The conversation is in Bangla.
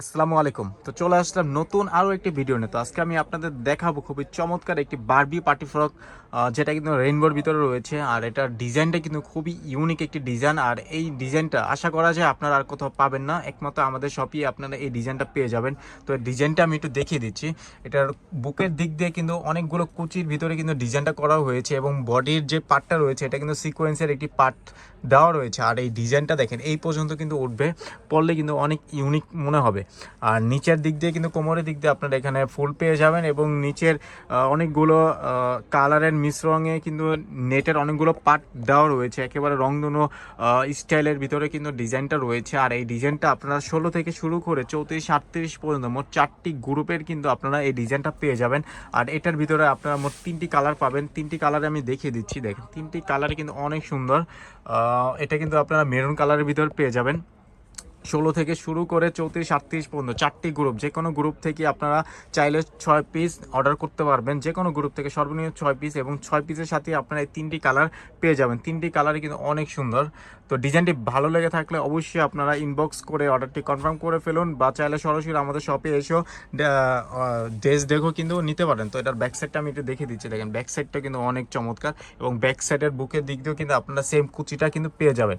আসসালামু আলাইকুম। তো চলে আসলাম নতুন আরও একটি ভিডিও নিয়ে। তো আজকে আমি আপনাদের দেখাবো খুবই চমৎকার একটি বারবি পার্টি ফ্রক যেটা কিন্তু রেইনবোর ভিতরে রয়েছে। আর এটার ডিজাইনটা কিন্তু খুবই ইউনিক একটি ডিজাইন আর এই ডিজাইনটা আশা করা যায় আপনারা আর কোথাও পাবেন না। একমাত্র আমাদের শপে আপনারা এই ডিজাইনটা পেয়ে যাবেন। তো ডিজাইনটা আমি একটু দেখিয়ে দিচ্ছি। এটার বুকের দিক দিয়ে কিন্তু অনেকগুলো কুচির ভিতরে কিন্তু ডিজাইনটা করা হয়েছে এবং বডির যে পার্টটা রয়েছে, এটা কিন্তু সিকোয়েন্সের একটি পার্ট দেওয়া রয়েছে। আর এই ডিজাইনটা দেখেন, এই পর্যন্ত কিন্তু উঠবে পড়লে কিন্তু অনেক ইউনিক মনে হবে। আর নিচের দিক দিয়ে কিন্তু কোমরের দিক দিয়ে আপনারা এখানে ফুল পেয়ে যাবেন এবং নিচের অনেকগুলো কালারের মিশ্রণে কিন্তু নেটের অনেকগুলো পার্ট দেওয়া রয়েছে। একেবারে রংধনু স্টাইলের ভিতরে কিন্তু ডিজাইনটা রয়েছে। আর এই ডিজাইনটা আপনারা ষোলো থেকে শুরু করে চৌত্রিশ, আটত্রিশ পর্যন্ত মোট চারটি গ্রুপের কিন্তু আপনারা এই ডিজাইনটা পেয়ে যাবেন। আর এটার ভিতরে আপনারা মোট তিনটি কালার পাবেন। তিনটি কালারে আমি দেখিয়ে দিচ্ছি। দেখেন, তিনটি কালার কিন্তু অনেক সুন্দর এটা কিন্তু আপনারা মেরুন কালারের ভিতর পেয়ে যাবেন। ষোলো থেকে শুরু করে চৌত্রিশ, আটত্রিশ পর্যন্ত চারটি গ্রুপ যে কোনো গ্রুপ থেকে আপনারা চাইলে ছয় পিস অর্ডার করতে পারবেন। যে কোনো গ্রুপ থেকে সর্বনিম্ন ছয় পিস এবং ছয় পিসের সাথে আপনারা এই তিনটি কালার পেয়ে যাবেন। তিনটি কালারই কিন্তু অনেক সুন্দর। তো ডিজাইনটি ভালো লেগে থাকলে অবশ্যই আপনারা ইনবক্স করে অর্ডারটি কনফার্ম করে ফেলুন বা চাইলে সরাসরি আমাদের শপে এসেও ড্রেস দেখো কিন্তু নিতে পারেন। তো এটার ব্যাক সাইডটা আমি একটু দেখে দিচ্ছি। দেখেন ব্যাক সাইডটা কিন্তু অনেক চমৎকার এবং ব্যাক সাইডের বুকের দিক দিয়েও কিন্তু আপনারা সেম কুচিটা কিন্তু পেয়ে যাবেন।